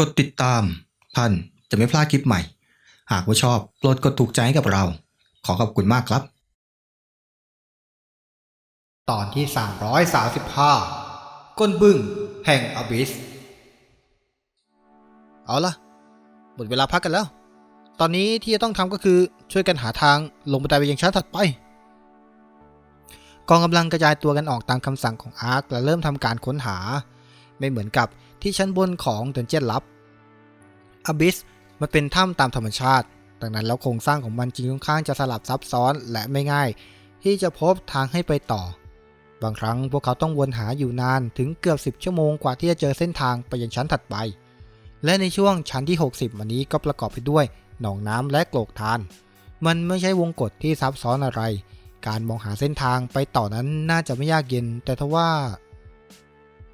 กดติดตามท่านจะไม่พลาดคลิปใหม่ หากว่าชอบโปรดกดถูกใจให้กับเรา ขอขอบคุณมากครับ ตอนที่ 335 ก้นบึ้งแห่งอบิส เอาล่ะหมดเวลาพักกันแล้ว ตอนนี้ที่จะต้องทำก็คือช่วยกันหาทางลงบันไดไปยังชั้นถัดไป กองกำลังกระจายตัวกันออกตามคำสั่งของอาร์คและเริ่มทำการค้นหา ไม่เหมือนกับ ที่ชั้นบนของเดนเจียนลับอบิสมันเป็นถ้ำตามธรรมชาติ ดังนั้นแล้วโครงสร้างของมันจึงค่อนข้างจะสลับซับซ้อนและไม่ง่าย ที่จะพบทางให้ไปต่อ บางครั้งพวกเขาต้องวนหาอยู่นานถึงเกือบ 10 ชั่วโมงกว่าที่จะเจอเส้นทางไปยังชั้นถัดไป และในช่วงชั้นที่ 60 วันนี้ก็ประกอบไปด้วยหนองน้ำและโกลกทาน มันไม่ใช่วงกฏที่ซับซ้อนอะไร การมองหาเส้นทางไปต่อนั้นน่าจะไม่ยากเย็น แต่ทว่า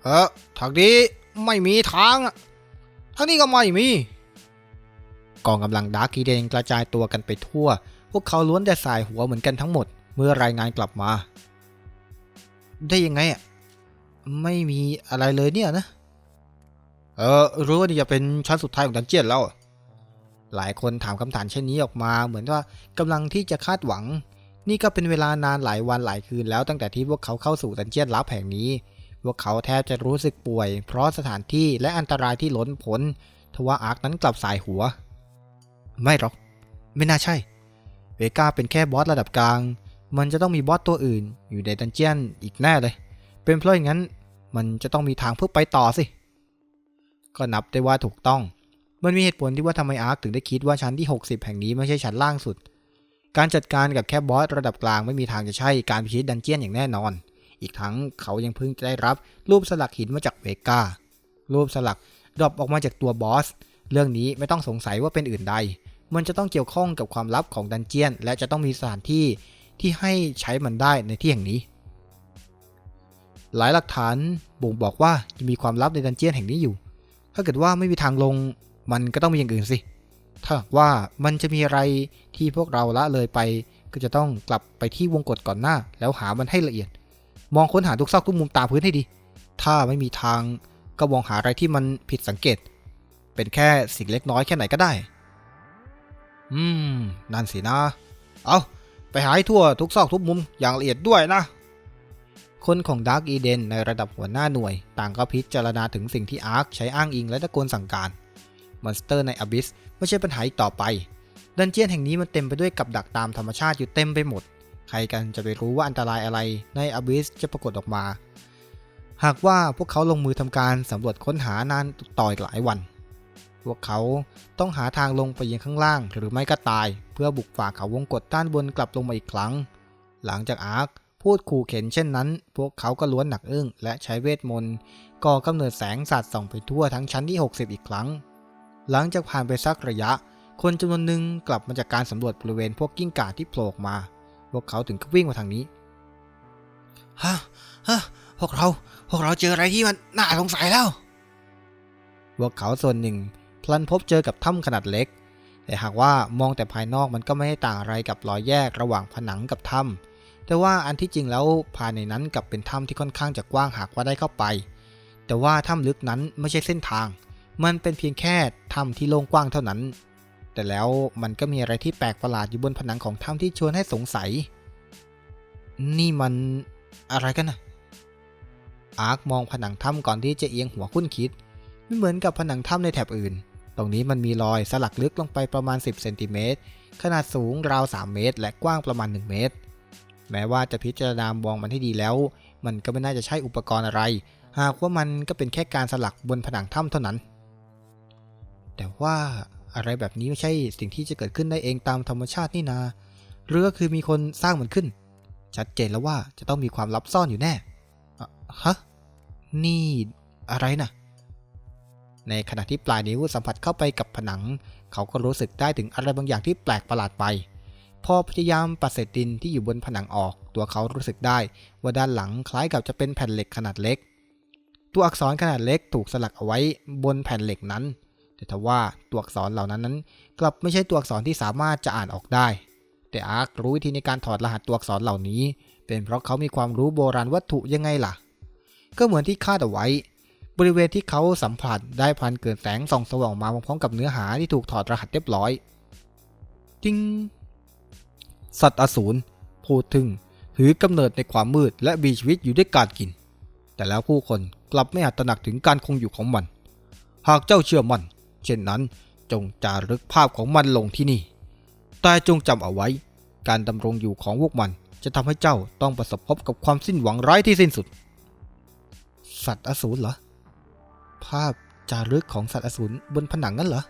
เออทางนี้ ไม่มีทางอะทางนี้ก็ไม่มี กองกำลังดาร์กีเดนกระจายตัวกันไปทั่ว พวกเขาล้วนแต่สายหัวเหมือนกันทั้งหมด เมื่อรายงานกลับมา ได้ยังไงอะไม่มีอะไรเลยเนี่ยนะ เออรู้ว่านี่จะเป็นชั้นสุดท้ายของดันเจียนแล้ว หลายคนถามคำถามเช่นนี้ออกมา เหมือนว่ากำลังที่จะคาดหวัง นี่ก็เป็นเวลานานหลายวันหลายคืนแล้วตั้งแต่ที่พวกเขาเข้าสู่ดันเจียนลับแห่งนี้ วกเขาแทบจะรู้สึกป่วย เพราะสถานที่และอันตรายที่ล้นพ้นทว่าอาร์คนั้นกลับสายหัว ไม่หรอก ไม่น่าใช่ เวก้าเป็นแค่บอสระดับกลาง มันจะต้องมีบอสตัวอื่น อยู่ในดันเจียนอีกแน่เลย เป็นเพราะอย่างนั้น มันจะต้องมีทางเพื่อไปต่อสิ ก็นับได้ว่าถูกต้อง มันมีเหตุผลที่ว่าทำไมอาร์คถึงได้คิดว่าชั้นที่ 60 แห่งนี้ไม่ใช่ชั้นล่างสุด การจัดการกับแค่บอสระดับกลางไม่มีทางจะใช่การพิชิตดันเจียนอย่างแน่นอน อีกทั้งเขายังเพิ่งจะได้รับรูปสลักหินมาจากเวก้ารูปสลักดรอปออกมาจากตัวบอส เรื่องนี้ไม่ต้องสงสัยว่าเป็นอื่นใด มันจะต้องเกี่ยวข้องกับความลับของดันเจียน และจะต้องมีสถานที่ที่ให้ใช้มันได้ในที่แห่งนี้ หลายหลักฐานบ่งบอกว่าจะมีความลับในดันเจียนแห่งนี้อยู่ ถ้าเกิดว่าไม่มีทางลง มันก็ต้องมีอย่างอื่นสิ ถ้าว่ามันจะมีอะไรที่พวกเราละเลยไป ก็จะต้องกลับไปที่วงกฏก่อนหน้า แล้วหามันให้ละเอียด มองค้นหาทุกซอกทุกมุมตามพื้นให้ดี ถ้าไม่มีทางก็มองหาอะไรที่มันผิดสังเกต เป็นแค่สิ่งเล็กน้อยแค่ไหนก็ได้ อืม นั่นสินะ เอาไปหาให้ทั่วทุกซอกทุกมุมอย่างละเอียดด้วยนะ คนของดาร์กอีเดนในระดับหัวหน้าหน่วย ต่างก็พิจารณาถึงสิ่งที่อาร์คใช้อ้างอิงและตะโกนสั่งการ มอนสเตอร์ในอบิสไม่ใช่ปัญหาอีกต่อไป ดันเจียนแห่งนี้มันเต็มไปด้วยกับดักตามธรรมชาติอยู่เต็มไปหมด ใครกันจะไปรู้ว่าอันตรายอะไรในอบิสจะปรากฏออกมา หากว่าพวกเขาลงมือทำการสำรวจค้นหานานต่ออีกหลายวัน พวกเขาต้องหาทางลงไปยังข้างล่างหรือไม่ก็ตาย เพื่อบุกฝ่าเขาวงกฏด้านบนกลับลงมาอีกครั้ง หลังจากอาร์คพูดขู่เข็นเช่นนั้น พวกเขาก็ล้วนหนักอึ้งและใช้เวทมนต์ก่อกำเนิดแสงสาดส่องไปทั่วทั้งชั้นที่ 60 อีกครั้ง หลังจากผ่านไปสักระยะ คนจำนวนหนึ่งกลับมาจากการสำรวจบริเวณพวกกิ้งก่าที่โผล่มา พวกเขาถึงก็วิ่งมาทางนี้ฮะฮะพวกเรา พวกเราเจออะไรที่มันน่าสงสัยแล้ว พวกเขาส่วนหนึ่ง พลันพบเจอกับถ้ำขนาดเล็ก แต่หากว่ามองแต่ภายนอกมันก็ไม่ได้ต่างอะไรกับรอยแยกระหว่างผนังกับถ้ำแต่ว่าอันที่จริงแล้วภายในนั้นกลับเป็นถ้ำที่ค่อนข้างจะกว้างหากว่าได้เข้าไป แต่ว่าถ้ำลึกนั้นไม่ใช่เส้นทาง มันเป็นเพียงแค่ถ้ำที่โล่งกว้างเท่านั้น แต่แล้วมันก็มีอะไรที่แปลกประหลาดอยู่บนผนังของถ้ำที่ชวนให้สงสัย นี่มันอะไรกันนะอาร์คมองผนังถ้ำก่อนที่จะเอียงหัวคุ้นคิด ไม่เหมือนกับผนังถ้ำในแถบอื่น ตรงนี้มันมีรอยสลักลึกลงไปประมาณ 10เซนติเมตร ขนาดสูงราว 3 เมตร และกว้างประมาณ 1 เมตร แม้ว่าจะพิจารณามองมันให้ดีแล้ว มันก็ไม่น่าจะใช่อุปกรณ์อะไร หากว่ามันก็เป็นแค่การสลักบนผนังถ้ำเท่านั้น แต่ว่า อะไรแบบนี้ไม่ใช่สิ่งที่จะเกิดขึ้นได้เองตามธรรมชาตินี่นา หรือก็คือมีคนสร้างมันขึ้น ชัดเจนแล้วว่าจะต้องมีความลับซ่อนอยู่แน่อะฮะนี่อะไรนะในขณะที่ปลายนิ้วสัมผัสเข้าไปกับผนัง เขาก็รู้สึกได้ถึงอะไรบางอย่างที่แปลกประหลาดไป พอพยายามปัดเศษดินที่อยู่บนผนังออก ตัวเขารู้สึกได้ ว่าด้านหลังคล้ายกับจะเป็นแผ่นเหล็กขนาดเล็ก ตัวอักษรขนาดเล็กถูกสลักเอาไว้บนแผ่นเหล็กนั้น แต่ทว่าตัวอักษรเหล่านั้นนั้น กลับไม่ใช่ตัวอักษรที่สามารถจะอ่านออกได้ แต่อาร์ครู้วิธีในการถอดรหัสตัวอักษรเหล่านี้ เป็นเพราะเขามีความรู้โบราณวัตถุยังไงล่ะ ก็เหมือนที่คาดเอาไว้ บริเวณที่เขาสัมผัสได้พันเกิดแสงส่องสว่างมาพร้อมกับเนื้อหาที่ถูกถอดรหัสเรียบร้อยจิงสัตว์อสูรพูดถึงถือกำเนิดในความมืดและมีชีวิตอยู่ด้วยการกิน แต่แล้วผู้คนกลับไม่อาจตระหนักถึงการคงอยู่ของมัน หากเจ้าเชื่อมัน เช่นนั้นจงจารึกภาพของมันลงที่นี่ แต่จงจำเอาไว้ การดำรงอยู่ของพวกมันจะทำให้เจ้าต้องประสบพบกับความสิ้นหวังร้ายที่สิ้นสุด สัตว์อสูรเหรอ ภาพจารึกของสัตว์อสูรบนผนังนั่นเหรอ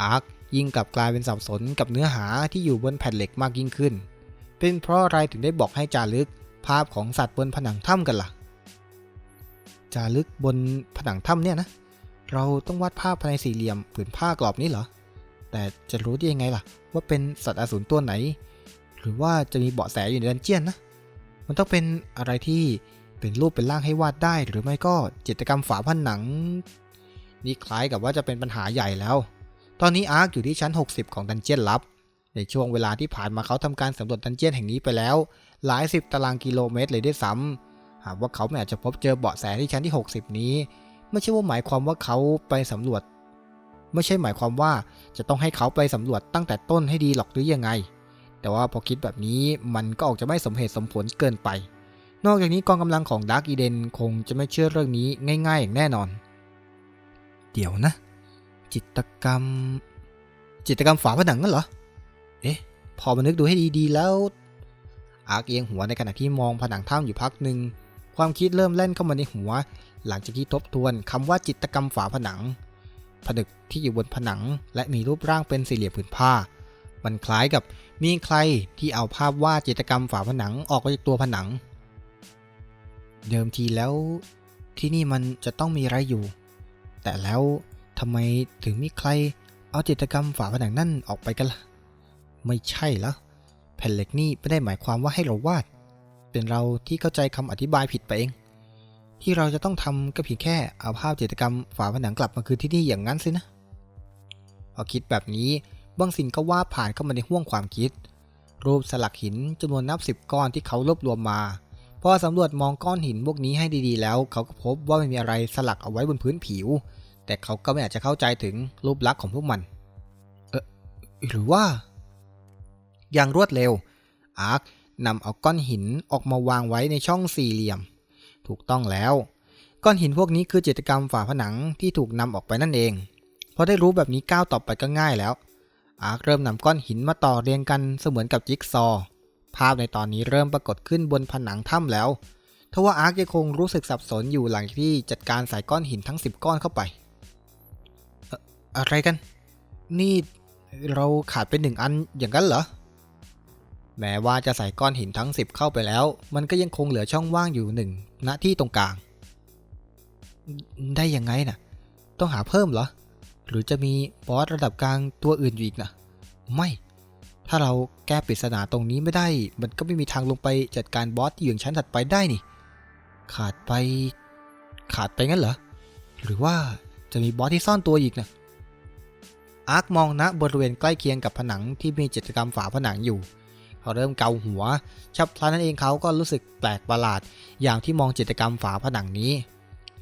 อาร์คยิ่งกลับกลายเป็นสับสนกับเนื้อหาที่อยู่บนแผ่นเหล็กมากยิ่งขึ้น เป็นเพราะอะไรถึงได้บอกให้จารึกภาพของสัตว์บนผนังถ้ำกันล่ะ จารึกบนผนังถ้ำเนี่ยนะ เราต้องวาดภาพภายในสี่เหลี่ยมผืนผ้ากรอบนี้เหรอ แต่จะรู้ได้ยังไงล่ะ ว่าเป็นสัตว์อสูรตัวไหน หรือว่าจะมีเบาะแสอยู่ในดันเจียนนะ มันต้องเป็นอะไรที่เป็นรูปเป็นร่างให้วาดได้ หรือไม่ก็จิตกรรมฝาผนัง นี่คล้ายกับว่าจะเป็นปัญหาใหญ่แล้ว ตอนนี้อาร์คอยู่ที่ชั้น 60 ของดันเจียนลับ ในช่วงเวลาที่ผ่านมาเขาทำการสำรวจดันเจียนแห่งนี้ไปแล้ว หลายสิบตารางกิโลเมตรเลยด้วยซ้ำหากว่าเขาไม่อาจจะพบเจอเบาะแสที่ชั้นที่ 60 นี้ ไม่ใช่ว่าหมายความว่าเขาไปสำรวจ ไม่ใช่หมายความว่าจะต้องให้เขาไปสำรวจตั้งแต่ต้นให้ดีหรอกหรือยังไง แต่ว่าพอคิดแบบนี้มันก็ออกจะไม่สมเหตุสมผลเกินไป นอกจากนี้กองกำลังของดาร์กอีเดนคงจะไม่เชื่อเรื่องนี้ง่าย ๆ อย่างแน่นอน เดี๋ยวนะ จิตกรรม จิตกรรมฝาผนังนั่นเหรอ เอ๊ะ พอมานึกดูให้ดีๆแล้ว อาร์คเอียงหัวในขณะที่มองผนังถ้ำอยู่พักหนึ่งความคิดเริ่มเล่นเข้ามาในหัว หลังจากที่ทบทวนคำว่าจิตกรรมฝาผนัง ผนึกที่อยู่บนผนัง และมีรูปร่างเป็นสี่เหลี่ยมผืนผ้า มันคล้ายกับมีใครที่เอาภาพวาดจิตกรรมฝาผนังออกมาจากตัวผนัง เดิมทีแล้ว ที่นี่มันจะต้องมีอะไรอยู่ แต่แล้วทำไมถึงมีใครเอาจิตกรรมฝาผนังนั่นออกไปกันล่ะ ไม่ใช่แล้วแผ่นเหล็กนี่ไม่ได้หมายความว่าให้เราวาด เป็นเราที่เข้าใจคำอธิบายผิดไปเอง ที่เราจะต้องทำก็เพียงแค่เอาภาพจิตรกรรมฝาผนังกลับมาคืนที่นี่อย่างนั้นสินะ พอคิดแบบนี้บางสิ่งก็ว่าผ่านเข้ามาในห้วงความคิด รูปสลักหินจำนวนนับสิบก้อนที่เขารวบรวมมาพอสำรวจมองก้อนหินพวกนี้ให้ดีๆ แล้ว เขาก็พบว่าไม่มีอะไรสลักเอาไว้บนพื้นผิว แต่เขาก็ไม่อาจจะเข้าใจถึงรูปลักษณ์ของพวกมัน เออหรือว่า อย่างรวดเร็วอาร์คนำเอาก้อนหินออกมาวางไว้ในช่องสี่เหลี่ยม ถูกต้องแล้ว ก้อนหินพวกนี้คือจิตกรรมฝาผนังที่ถูกนำออกไปนั่นเองพอได้รู้แบบนี้ก้าวต่อไปก็ง่ายแล้ว อาร์คเริ่มนำก้อนหินมาต่อเรียงกันเสมือนกับจิ๊กซอ ภาพในตอนนี้เริ่มปรากฏขึ้นบนผนังถ้ำแล้วทว่าอาร์คยังคงรู้สึกสับสนอยู่หลังที่จัดการใส่ก้อนหินทั้ง 10 ก้อนเข้าไปเอ่ออะไรกัน นี่เราขาดไปหนึ่งอันอย่างนั้นเหรอ แม้ว่าจะใส่ก้อนหินทั้ง 10 เข้าไปแล้ว มันก็ยังคงเหลือช่องว่างอยู่หนึ่งณที่ตรงกลาง ได้ยังไงน่ะ ต้องหาเพิ่มเหรอ หรือจะมีบอสระดับกลางตัวอื่นอยู่อีกนะไม่ ถ้าเราแก้ปริศนาตรงนี้ไม่ได้ มันก็ไม่มีทางลงไปจัดการบอสที่อยู่ชั้นถัดไปได้นี่ ขาดไป ขาดไปงั้นเหรอ หรือว่าจะมีบอสที่ซ่อนตัวอีกนะอาร์คมองณบริเวณใกล้เคียงกับผนังที่มีจิตรกรรมฝาผนังอยู่ เขาเริ่มเกาหัว ชับพลันนั้นเองเขาก็รู้สึกแปลกประหลาด อย่างที่มองจิตกรรมฝาผนังนี้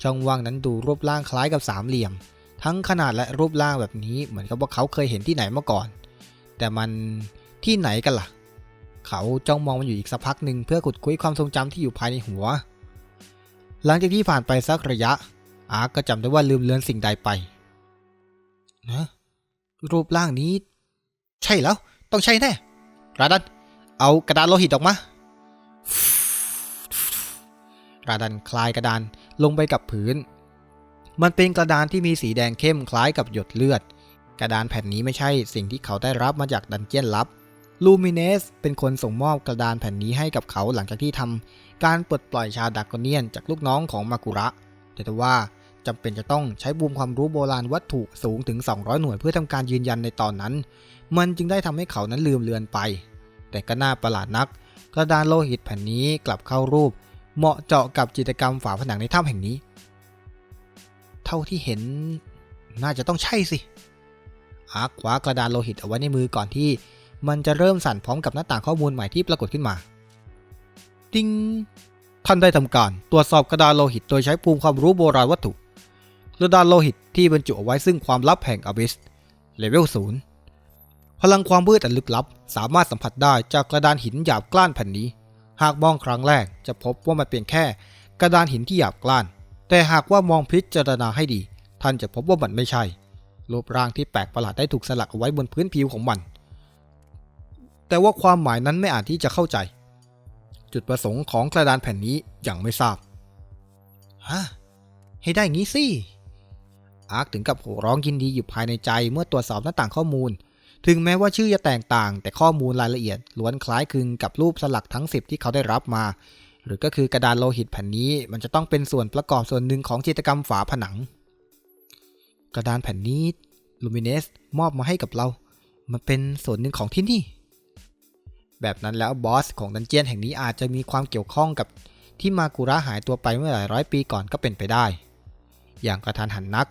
ช่องว่างนั้นดูรูปร่างคล้ายกับสามเหลี่ยม ทั้งขนาดและรูปร่างแบบนี้เหมือนกับว่าเขาเคยเห็นที่ไหนมาก่อน แต่มันที่ไหนกันล่ะ เขาจ้องมองมันอยู่อีกสักพักหนึ่งเพื่อขุดคุยความทรงจำที่อยู่ภายในหัว หลังจากที่ผ่านไปสักระยะ อาร์ก็จำได้ว่าลืมเลือนสิ่งใดไปนะรูปร่างนี้ ใช่แล้ว ต้องใช่แน่ราดัน เอากระดานโลหิตออกมา กราดันคลายกระดานลงไปกับพื้น มันเป็นกระดานที่มีสีแดงเข้มคล้ายกับหยดเลือด กระดานแผ่นนี้ไม่ใช่สิ่งที่เขาได้รับมาจากดันเจียนลับ ลูมิเนสเป็นคนส่งมอบกระดานแผ่นนี้ให้กับเขาหลังจากที่ทำการปลดปล่อยชาดากอเนียนจากลูกน้องของมากุระ แต่ว่าจำเป็นจะต้องใช้บูมความรู้โบราณวัตถุสูงถึง 200 หน่วยเพื่อทำการยืนยันในตอนนั้น มันจึงได้ทำให้เขานั้นลืมเลือนไป แต่ก็น่าประหลาดนัก กระดานโลหิตแผ่นนี้กลับเข้ารูป เหมาะเจาะกับจิตรกรรมฝาผนังในถ้ำแห่งนี้ เท่าที่เห็นน่าจะต้องใช่สิอาร์คคว้ากระดานโลหิตเอาไว้ในมือก่อนที่ มันจะเริ่มสั่นพร้อมกับหน้าต่างข้อมูลใหม่ที่ปรากฏขึ้นมาติ้งท่านได้ทำการตรวจสอบกระดานโลหิตโดยใช้ภูมิความรู้โบราณวัตถุกระดานโลหิตที่บรรจุเอาไว้ซึ่งความลับแห่งอบิสเลเวลศูนย์ พลังความมืดอันลึกลับ สามารถสัมผัสได้จากกระดานหินหยาบกล้านแผ่นนี้ หากมองครั้งแรกจะพบว่ามันเพียงแค่ กระดานหินที่หยาบกล้าน แต่หากว่ามองพิจารณาให้ดี ท่านจะพบว่ามันไม่ใช่รูปร่างที่แปลกประหลาดได้ถูกสลักเอาไว้บนพื้นผิวของมัน แต่ว่าความหมายนั้นไม่อาจที่จะเข้าใจ จุดประสงค์ของกระดานแผ่นนี้ยังไม่ทราบฮะให้ได้งี้สิอาร์คถึงกับโห่ร้องยินดีอยู่ภายในใจเมื่อตรวจสอบหน้าต่างข้อมูล ถึงแม้ว่าชื่อจะแตกต่าง แต่ข้อมูลรายละเอียดล้วนคล้ายคลึงกับรูปสลักทั้ง 10 ที่เขาได้รับมา หรือก็คือกระดานโลหิตแผ่นนี้ มันจะต้องเป็นส่วนประกอบส่วนหนึ่งของจิตกรรมฝาผนัง กระดานแผ่นนี้ลูมิเนสมอบมาให้กับเรา มันเป็นส่วนหนึ่งของที่นี่ แบบนั้นแล้วบอสของดันเจียนแห่งนี้อาจจะมีความเกี่ยวข้องกับที่มากุระหายตัวไปเมื่อหลายร้อยปีก่อนก็เป็นไปได้ อย่างกระทันหันนัก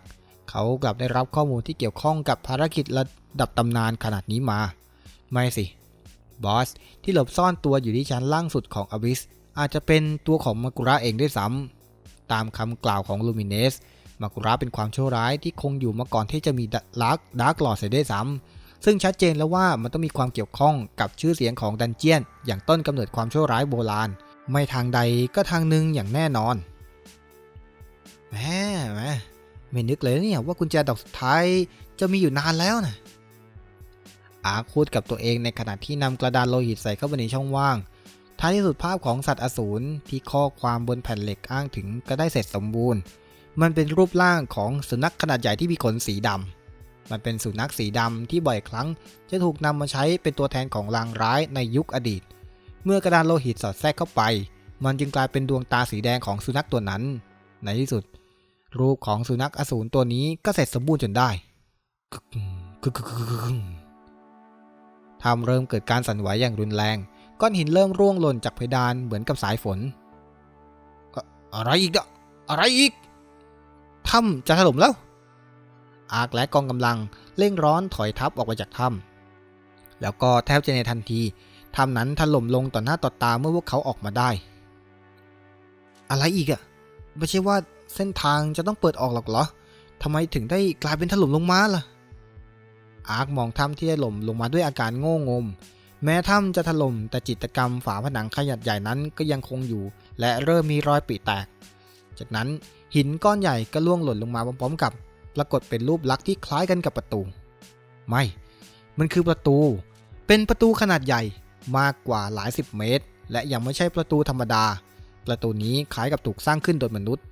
เขากลับได้รับข้อมูลที่เกี่ยวข้องกับภารกิจระดับตำนานขนาดนี้มา ไม่สิ บอส ที่หลบซ่อนตัวอยู่ที่ชั้นล่างสุดของอบิส อาจจะเป็นตัวของมากุระเองด้วยซ้ำ ตามคำกล่าวของลูมิเนส มากุระเป็นความชั่วร้ายที่คงอยู่มาก่อนที่จะมีดาร์กดาร์กหลอดเสียด้วยซ้ำ ซึ่งชัดเจนแล้วว่ามันต้องมีความเกี่ยวข้องกับชื่อเสียงของดันเจียน อย่างต้นกำเนิดความชั่วร้ายโบราณ ไม่ทางใดก็ทางหนึ่งอย่างแน่นอนแหมแหม ไม่นึกเลยเนี่ยว่ากุญแจดอกสุดท้ายจะมีอยู่นานแล้วนะอาร์คพูดกับตัวเองในขณะที่นำกระดานโลหิตใส่เข้าไปในช่องว่าง ท้ายที่สุดภาพของสัตว์อสูรที่ข้อความบนแผ่นเหล็กอ้างถึงก็ได้เสร็จสมบูรณ์ มันเป็นรูปร่างของสุนัขขนาดใหญ่ที่มีขนสีดำ มันเป็นสุนัขสีดำที่บ่อยครั้ง จะถูกนำมาใช้เป็นตัวแทนของลางร้ายในยุคอดีต เมื่อกระดานโลหิตสอดแทรกเข้าไป มันจึงกลายเป็นดวงตาสีแดงของสุนัขตัวนั้น ในที่สุด รูปของสุนัขอสูรตัวนี้ก็เสร็จสมบูรณ์จนได้ทำเริ่มเกิดการสั่นไหวอย่างรุนแรง ก้อนหินเริ่มร่วงหล่นจากเพดานเหมือนกับสายฝน อะไรอีกอะอะไรอีกถ้ำจะถล่มแล้ว อาร์คและกองกำลังเร่งร้อนถอยทับออกไปจากถ้ำแล้วก็แทบจะในทันทีถ้ำนั้นถล่มลงต่อหน้าต่อตาเมื่อพวกเขาออกมาได้ อะไรอีกอะไม่ใช่ว่า เส้นทางจะต้องเปิดออกหรอกเหรอทำไมถึงได้กลายเป็นถล่มลงมาล่ะ อาร์คมองถ้ำที่ถล่มลงมาด้วยอาการโง่งม แม้ถ้ำจะถล่มแต่จิตกรรมฝาผนังขนาดใหญ่นั้นก็ยังคงอยู่ และเริ่มมีรอยปีแตก จากนั้นหินก้อนใหญ่ก็ล่วงหล่นลงมาพร้อมๆกับ ปรากฏเป็นรูปลักษณ์ที่คล้ายกันกับประตู ไม่ มันคือประตู เป็นประตูขนาดใหญ่มากกว่าหลายสิบเมตร และยังไม่ใช่ประตูธรรมดา ประตูนี้คล้ายกับถูกสร้างขึ้นโดยมนุษย์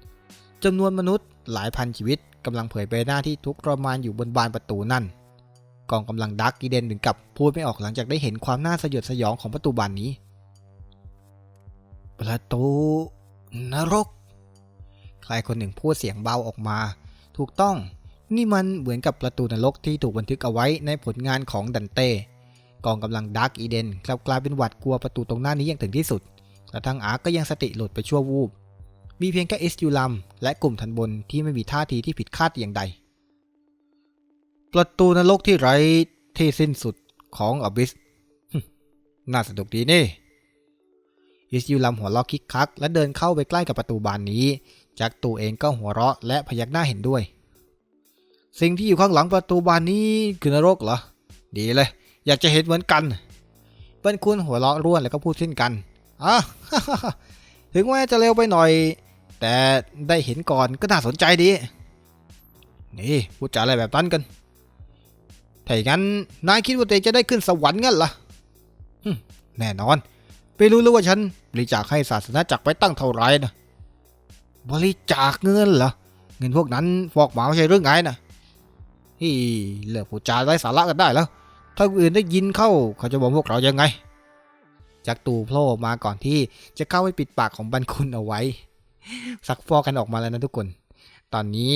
จำนวนมนุษย์หลายพันชีวิตกำลังเผยใบหน้าที่ทุกข์ทรมานอยู่บนบานประตูนั่น กองกำลังดักกีเดนถึงกับพูดไม่ออกหลังจากได้เห็นความน่าสยดสยองของประตูบานนี้ ประตูนรก ใครคนหนึ่งพูดเสียงเบาออกมา ถูกต้อง นี่มันเหมือนกับประตูนรกที่ถูกบันทึกเอาไว้ในผลงานของดันเต้ กองกำลังดาร์กอีเดนกลับกลายเป็นหวัดกลัวประตูตรงหน้านี้อย่างถึงที่สุดกระทั่งอาร์ก็ยังสติหลุดไปชั่ววูบ มีเพียงแค่เอสยูลัมและกลุ่มทันบนที่ไม่มีท่าทีที่ผิดคาดอย่างใด ประตูนรกที่ไร้ที่สิ้นสุดของอบิสน่าสนุกดีนี่อิสยูลัมหัวเราะคิกคัก และเดินเข้าไปใกล้กับประตูบานนี้ จักตูเองก็หัวเราะและพยักหน้าเห็นด้วย สิ่งที่อยู่ข้างหลังประตูบานนี้คือนรกเหรอ ดีเลย อยากจะเห็นเหมือนกันเปิ้ลคุณหัวเราะร่วนแล้วก็พูดเช่นกันอะถึงแม้จะเร็วไปหน่อย แต่ได้เห็นก่อนก็น่าสนใจดี นี่พูดจาอะไรแบบนั้นกัน ถ้าอย่างนั้นนายคิดว่าตัวเองจะได้ขึ้นสวรรค์งั้นเหรอแน่นอน ไปรู้แล้วว่าฉันบริจาคให้ศาสนาจักรไปตั้งเท่าไรนะ บริจาคเงินเหรอ เงินพวกนั้นฟอกหมาไม่ใช่เรื่องไงนะฮี่เลิกพูดจาไร้สาระกันได้แล้ว ถ้าคนอื่นได้ยินเข้าเขาจะบอกพวกเรายังไง จากตูโผล่มาก่อนที่จะเข้าไปปิดปากของบันคุณเอาไว้ สักฟอกกันออกมาแล้วนะทุกคน ตอนนี้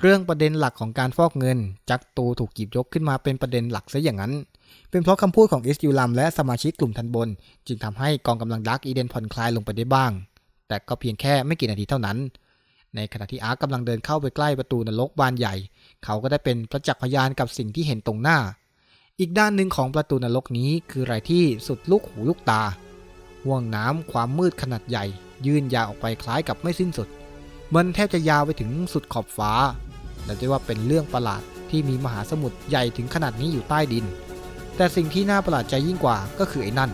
เรื่องประเด็นหลักของการฟอกเงิน จักตูถูกหยิบยกขึ้นมาเป็นประเด็นหลักซะอย่างนั้น เป็นเพราะคำพูดของอิสยูลัมและสมาชิกกลุ่มทันบน จึงทำให้กองกำลังดักอีเดนผ่อนคลายลงไปได้บ้าง แต่ก็เพียงแค่ไม่กี่นาทีเท่านั้น ในขณะที่อาร์กกำลังเดินเข้าไปใกล้ประตูนรกบานใหญ่ เขาก็ได้เป็นประจักษ์พยานกับสิ่งที่เห็นตรงหน้าอีกด้านหนึ่งของประตูนรกนี้คืออะไรที่สุดลูกหูลูกตาห่วงน้ำความมืดขนาดใหญ่ ยื่นยาวออกไปคล้ายกับไม่สิ้นสุด มันแทบจะยาวไปถึงสุดขอบฟ้าแต่ได้ว่าเป็นเรื่องประหลาดที่มีมหาสมุทรใหญ่ถึงขนาดนี้อยู่ใต้ดิน แต่สิ่งที่น่าประหลาดใจยิ่งกว่าก็คือไอ้นั่น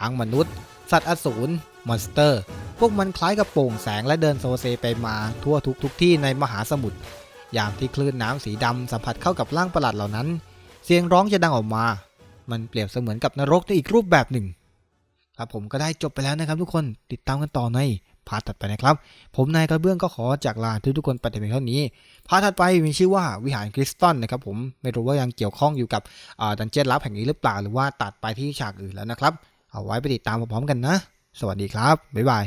ทั้งมนุษย์ สัตว์อสูรมอนสเตอร์ พวกมันคล้ายกับโปร่งแสงและเดินโซเซไปมาทั่วทุกทุกที่ในมหาสมุทรยามที่คลื่นน้ำสีดำสัมผัสเข้ากับร่างประหลาดเหล่านั้น เสียงร้องจะดังออกมา มันเปรียบเสมือนกับนรกในอีกรูปแบบหนึ่ง ครับผมก็ได้จบไปแล้วนะครับทุกคนติดตามกันต่อในพาร์ทถัดไปนะครับ ผมนายกระเบื้องก็ขอจากลาทุกทุกๆคนไปแต่เพียงเท่านี้พาร์ทถัดไปมีชื่อว่าวิหารคริสตัลนะครับผมไม่รู้ว่ายังเกี่ยวข้องอยู่กับดันเจียนลับแห่งนี้หรือเปล่าหรือว่าตัดไปที่ฉากอื่นแล้วนะครับ เอาไว้ไปติดตามพร้อมกันนะ สวัสดีครับบ๊ายบาย